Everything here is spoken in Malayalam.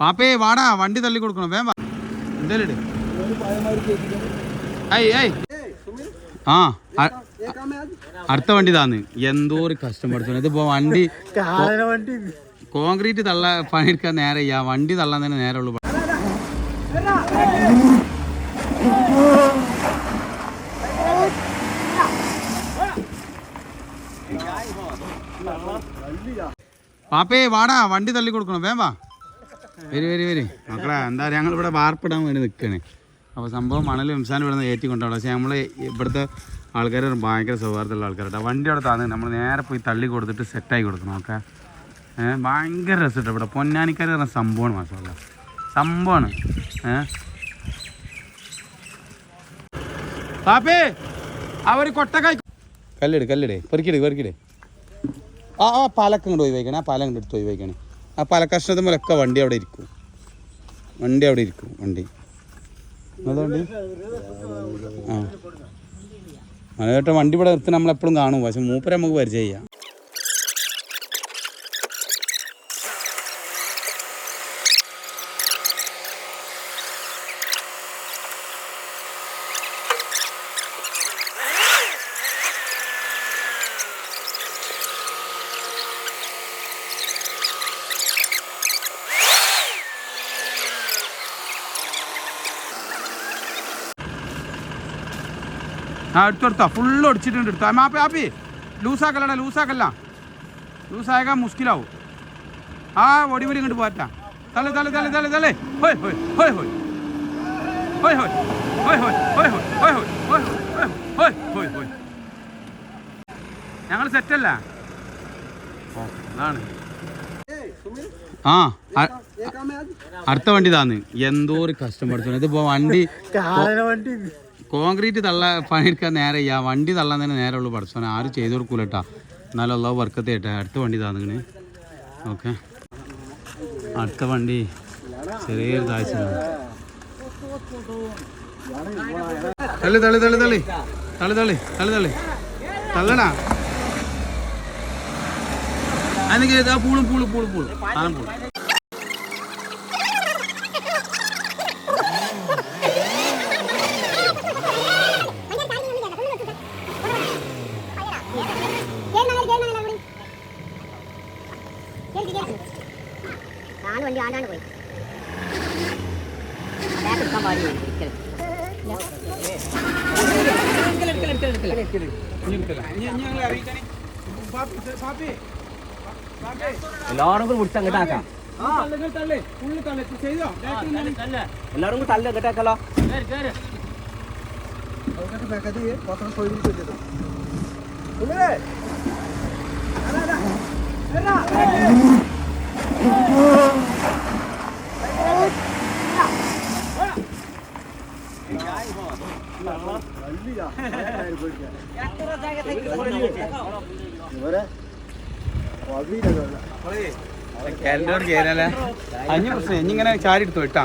പാപ്പേ വാടാ വണ്ടി തള്ളി കൊടുക്കണം. വേം വാ. എന്തേലും ഇട്. ഏയ് ഏയ് ആ അടുത്ത വണ്ടി താന്ന്. എന്തോ ഒരു കഷ്ടം പഠിച്ചു ഇതിപ്പോ വണ്ടി കോൺക്രീറ്റ് തള്ള പണിയെടുക്കാൻ നേരെ ചെയ്യാ വണ്ടി തള്ളാൻ തന്നെ നേരെ ഉള്ളു. പാപ്പേ വാടാ വണ്ടി തള്ളി കൊടുക്കണം. വേം വാ. വരി വരി വരി. മക്കളെ എന്താ പറയുക ഞങ്ങൾ ഇവിടെ വാർപ്പിടാൻ വേണ്ടി നിൽക്കണേ അപ്പോൾ സംഭവം മണൽ സംസ്ഥാനം ഇവിടെ നിന്ന് ഏറ്റിക്കൊണ്ടാണ്. പക്ഷേ നമ്മൾ ഇവിടുത്തെ ആൾക്കാർ ഭയങ്കര സൗഹാർദ്ദമുള്ള ആൾക്കാരുണ്ട് വണ്ടി അവിടെ താന്ന് നമ്മൾ നേരെ പോയി തള്ളി കൊടുത്തിട്ട് സെറ്റായി കൊടുക്കണം ഓക്കെ? ഭയങ്കര രസമുണ്ട് ഇവിടെ. പൊന്നാനിക്കാർ പറഞ്ഞ സംഭവമാണ് മാസമല്ല സംഭവമാണ്. ഏപ്പേ അവർ കൊട്ടക്കായി കല്ലിട് കല്ലിടേ. പെറുക്കിടേ പെറുക്കിടേ ആ ആ പാലക്കങ്ങോട്ട് ഒഴിവാക്കണേ ആ പാലങ്ങോട്ട് എടുത്ത് ഒഴിവാക്കണേ ആ പലകഷ്ണത്തിൽ മുലൊക്കെ വണ്ടി അവിടെ ഇരിക്കും. വണ്ടി അവിടെ ഇരിക്കും വണ്ടി. അതുകൊണ്ട്? ആ. മനോട്ട് വണ്ടി ഇവിടെ നിർത്തി നമ്മളെപ്പോഴും കാണും. പക്ഷെ മൂപ്പരെ നമുക്ക് പരിചയം ചെയ്യാം ആ എടുത്തു അടിച്ചിട്ടുണ്ട് ഫുള്ള് ഒടിച്ചിട്ടുണ്ട് എടുത്തോ മാപ്പി ആപ്പി ലൂസാക്കല്ലടാ ലൂസാക്കല്ല ലൂസായാൽ മുസ്കിലാവും ആ ഒടിപൊടി ഇങ്ങോട്ട് പോറ്റാ തള്ളി തള്ളി തള്ളി തള്ളി തള്ളി ഹോയ് ഹോയ് ഹോയ് ഹോയ് ഹോയ് ഹോയ് ഹോയ് ഹോയ് ഹോയ് ഹോയ് ഹോയ് ഹോയ് ഹോയ് ഹോയ് ഹോയ് ഹോയ് ഞങ്ങൾ സെറ്റല്ല അതാണ് ആ അടുത്ത വണ്ടി താന്ന് എന്തോ ഒരു കഷ്ടം പഠിച്ചു ഇതിപ്പോ വണ്ടി വണ്ടി കോൺക്രീറ്റ് തള്ള പണിയെടുക്കാൻ നേരെ ചെയ്യാം വണ്ടി തള്ളാൻ തന്നെ നേരെ ഉള്ളു പഠിച്ചോനെ ആരും ചെയ്തു കൊടുക്കൂല കേട്ടാ എന്നാലും ഉള്ള വർക്കത്തെ കേട്ടെ. അടുത്ത വണ്ടി താന്നിങ്ങനെ ഓക്കെ അടുത്ത വണ്ടി ചെറിയൊരു താഴ്ച തള്ളി തള്ളി തള്ളി തള്ളി. തള്ളി തള്ളി തള്ളി തള്ളി. തള്ളണാ. പൂളും പൂളും പൂളും പൂളും. പൂളും. നാല് വണ്ടി ആണ്ടാണ്ട് പോയി. ബാക്ക് എടുക്കാൻ പാടില്ല. എല്ലാരും കൂടി പിടിച്ച് അങ്ങോട്ട് ആക്കാം. എല്ലാരും കൂടി തള്ളി അങ്ങോട്ട് ആക്കാലോ. അഞ്ഞ് പ്രശ്നം ഇനിങ്ങനെ ചാരി എടുത്തു ഇട്ടാ